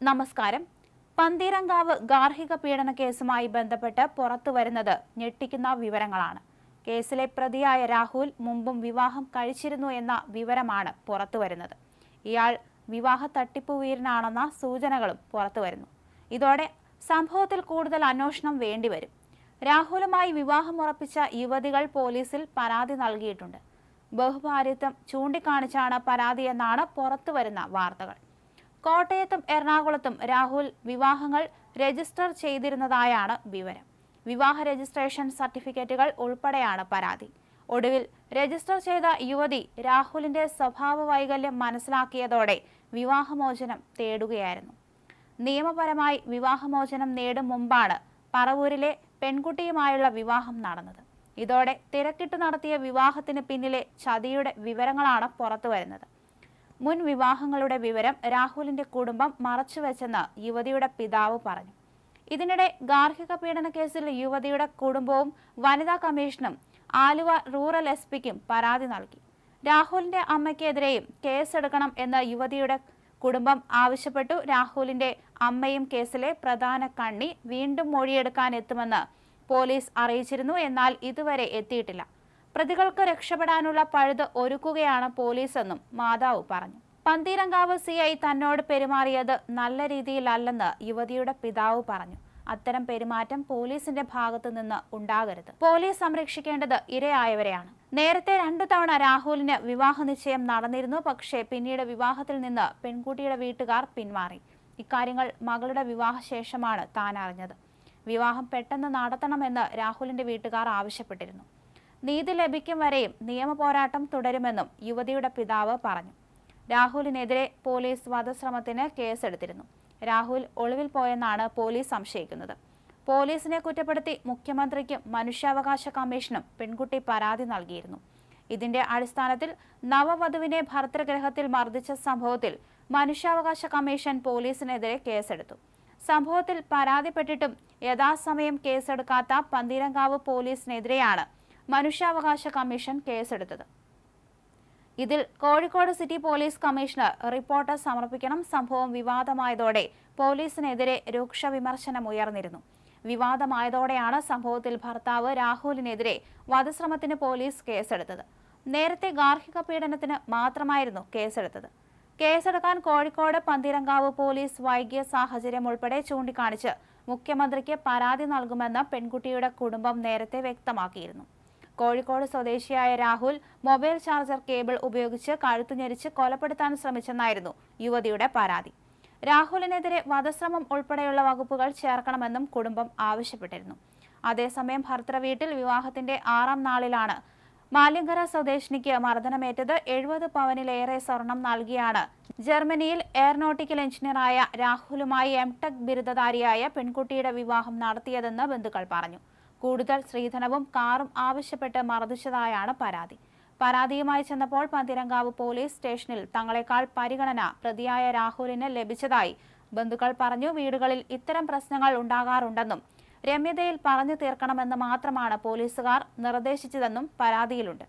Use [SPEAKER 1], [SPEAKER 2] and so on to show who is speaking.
[SPEAKER 1] നമസ്കാരം. പന്തീരങ്കാവ് ഗാർഹിക പീഡന കേസുമായി ബന്ധപ്പെട്ട് പുറത്തു വരുന്നത് ഞെട്ടിക്കുന്ന വിവരങ്ങളാണ്. കേസിലെ പ്രതിയായ രാഹുൽ മുമ്പും വിവാഹം കഴിച്ചിരുന്നു എന്ന വിവരമാണ് പുറത്തു വരുന്നത്. ഇയാൾ വിവാഹ തട്ടിപ്പ് വീരനാണെന്ന സൂചനകളും പുറത്തു വരുന്നു. ഇതോടെ സംഭവത്തിൽ കൂടുതൽ അന്വേഷണം വേണ്ടിവരും രാഹുലുമായി വിവാഹം വിവാഹമുറപ്പിച്ച യുവതികൾ പോലീസിൽ പരാതി നൽകിയിട്ടുണ്ട്. ബഹുഭാര്യത്വം ചൂണ്ടിക്കാണിച്ചാണ് പരാതിയെന്നാണ് പുറത്തുവരുന്ന വാർത്തകൾ. കോട്ടയത്തും എറണാകുളത്തും രാഹുൽ വിവാഹങ്ങൾ രജിസ്റ്റർ ചെയ്തിരുന്നതായാണ് വിവരം. വിവാഹ രജിസ്ട്രേഷൻ സർട്ടിഫിക്കറ്റുകൾ ഉൾപ്പെടെയാണ് പരാതി. ഒടുവിൽ രജിസ്റ്റർ ചെയ്ത യുവതി രാഹുലിന്റെ സ്വഭാവ വൈകല്യം മനസ്സിലാക്കിയതോടെ വിവാഹമോചനം തേടുകയായിരുന്നു. നിയമപരമായി വിവാഹമോചനം നേടും മുമ്പാണ് പറവൂരിലെ പെൺകുട്ടിയുമായുള്ള വിവാഹം നടന്നത്. ഇതോടെ തിരക്കിട്ട് നടത്തിയ വിവാഹത്തിന് പിന്നിലെ ചതിയുടെ വിവരങ്ങളാണ് പുറത്തുവരുന്നത്. മുൻ വിവാഹങ്ങളുടെ വിവരം രാഹുലിന്റെ കുടുംബം മറച്ചുവെച്ചെന്ന് യുവതിയുടെ പിതാവ് പറഞ്ഞു. ഇതിനിടെ ഗാർഹിക പീഡന കേസിൽ യുവതിയുടെ കുടുംബവും വനിതാ കമ്മീഷനും ആലുവ റൂറൽ എസ് പിക്കും പരാതി നൽകി. രാഹുലിന്റെ അമ്മയ്ക്കെതിരെയും കേസെടുക്കണം എന്ന് യുവതിയുടെ കുടുംബം ആവശ്യപ്പെട്ടു. രാഹുലിന്റെ അമ്മയും കേസിലെ പ്രധാന കണ്ണി വീണ്ടും മൊഴിയെടുക്കാൻ എത്തുമെന്ന് പോലീസ് അറിയിച്ചിരുന്നു. എന്നാൽ ഇതുവരെ എത്തിയിട്ടില്ല. പ്രതികൾക്ക് രക്ഷപ്പെടാനുള്ള പഴുത് ഒരുക്കുകയാണ് പോലീസെന്നും മാതാവ് പറഞ്ഞു. പന്തീരങ്കാവ് സി ഐ തന്നോട് പെരുമാറിയത് നല്ല രീതിയിലല്ലെന്ന് യുവതിയുടെ പിതാവ് പറഞ്ഞു. അത്തരം പെരുമാറ്റം പോലീസിന്റെ ഭാഗത്തു നിന്ന് ഉണ്ടാകരുത്. പോലീസ് സംരക്ഷിക്കേണ്ടത് ഇരയായവരെയാണ്. നേരത്തെ രണ്ടു തവണ രാഹുലിന് വിവാഹ നിശ്ചയം നടന്നിരുന്നു. പക്ഷേ പിന്നീട് വിവാഹത്തിൽ നിന്ന് പെൺകുട്ടിയുടെ വീട്ടുകാർ പിന്മാറി ഇക്കാര്യങ്ങൾ മകളുടെ വിവാഹശേഷമാണ് താൻ അറിഞ്ഞത് വിവാഹം പെട്ടെന്ന് നടത്തണമെന്ന് രാഹുലിന്റെ വീട്ടുകാർ ആവശ്യപ്പെട്ടിരുന്നു. നീതി ലഭിക്കും വരെയും നിയമ പോരാട്ടം തുടരുമെന്നും യുവതിയുടെ പിതാവ് പറഞ്ഞു. രാഹുലിനെതിരെ പോലീസ് വധശ്രമത്തിന് കേസെടുത്തിരുന്നു. രാഹുൽ ഒളിവിൽ പോയെന്നാണ് പോലീസ് സംശയിക്കുന്നത്. പോലീസിനെ കുറ്റപ്പെടുത്തി മുഖ്യമന്ത്രിക്കും മനുഷ്യാവകാശ കമ്മീഷനും പെൺകുട്ടി പരാതി നൽകിയിരുന്നു. ഇതിന്റെ അടിസ്ഥാനത്തിൽ നവവധുവിനെ ഭർത്തൃഗ്രഹത്തിൽ മർദ്ദിച്ച സംഭവത്തിൽ മനുഷ്യാവകാശ കമ്മീഷൻ പോലീസിനെതിരെ കേസെടുത്തു. സംഭവത്തിൽ പരാതിപ്പെട്ടിട്ടും യഥാസമയം കേസെടുക്കാത്ത പന്തീരങ്കാവ് പോലീസിനെതിരെയാണ് മനുഷ്യാവകാശ കമ്മീഷൻ കേസെടുത്തത്. ഇതിൽ Kozhikode city police commissioner report സമർപ്പിക്കണം. സംഭവം വിവാദമായതോടെ പോലീസിനെതിരെ രൂക്ഷ വിമർശനം ഉയർന്നിരുന്നു വിവാദമായതോടെയാണ് സംഭവത്തിൽ ഭർത്താവ് രാഹുലിനെതിരെ വധശ്രമത്തിന് പോലീസ് കേസെടുത്തത്. നേരത്തെ ഗാർഹിക പീഡനത്തിന് മാത്രമായിരുന്നു കേസെടുത്തത്. കേസെടുക്കാൻ കോഴിക്കോട് പന്തിരങ്കാവ് പോലീസ് വൈകിയ സാഹചര്യം ഉൾപ്പെടെ ചൂണ്ടിക്കാണിച്ച് മുഖ്യമന്ത്രിക്ക് പരാതി നൽകുമെന്ന് പെൺകുട്ടിയുടെ കുടുംബം നേരത്തെ വ്യക്തമാക്കിയിരുന്നു. കോഴിക്കോട് സ്വദേശിയായ രാഹുൽ മൊബൈൽ ചാർജർ കേബിൾ ഉപയോഗിച്ച് കഴുത്തു ഞെരിച്ച് കൊലപ്പെടുത്താൻ ശ്രമിച്ചെന്നായിരുന്നു യുവതിയുടെ പരാതി. രാഹുലിനെതിരെ വധശ്രമം ഉൾപ്പെടെയുള്ള വകുപ്പുകൾ ചേർക്കണമെന്നും കുടുംബം ആവശ്യപ്പെട്ടിരുന്നു. അതേസമയം ഭർത്തൃ വീട്ടിൽ വിവാഹത്തിന്റെ ആറാം നാളിലാണ് മാലിങ്കര സ്വദേശിനിക്ക് മർദ്ദനമേറ്റത് എഴുപത് പവനിലേറെ സ്വർണം നൽകിയാണ്. ജർമ്മനിയിൽ എയർനോട്ടിക്കൽ എഞ്ചിനീയറായ രാഹുലുമായി എം ടെക് ബിരുദധാരിയായ പെൺകുട്ടിയുടെ വിവാഹം നടത്തിയതെന്ന് ബന്ധുക്കൾ പറഞ്ഞു. കൂടുതൽ സ്ത്രീധനവും കാറും ആവശ്യപ്പെട്ട് മർദ്ദിച്ചതായാണ് പരാതി. പരാതിയുമായി ചെന്നപ്പോൾ പന്തിരങ്കാവ് പോലീസ് സ്റ്റേഷനിൽ തങ്ങളെക്കാൾ പരിഗണന പ്രതിയായ രാഹുലിന് ലഭിച്ചതായി ബന്ധുക്കൾ പറഞ്ഞു വീടുകളിൽ ഇത്തരം പ്രശ്നങ്ങൾ ഉണ്ടാകാറുണ്ടെന്നും രമ്യതയിൽ പറഞ്ഞു തീർക്കണമെന്ന് മാത്രമാണ് പോലീസുകാർ നിർദ്ദേശിച്ചതെന്നും പരാതിയിലുണ്ട്.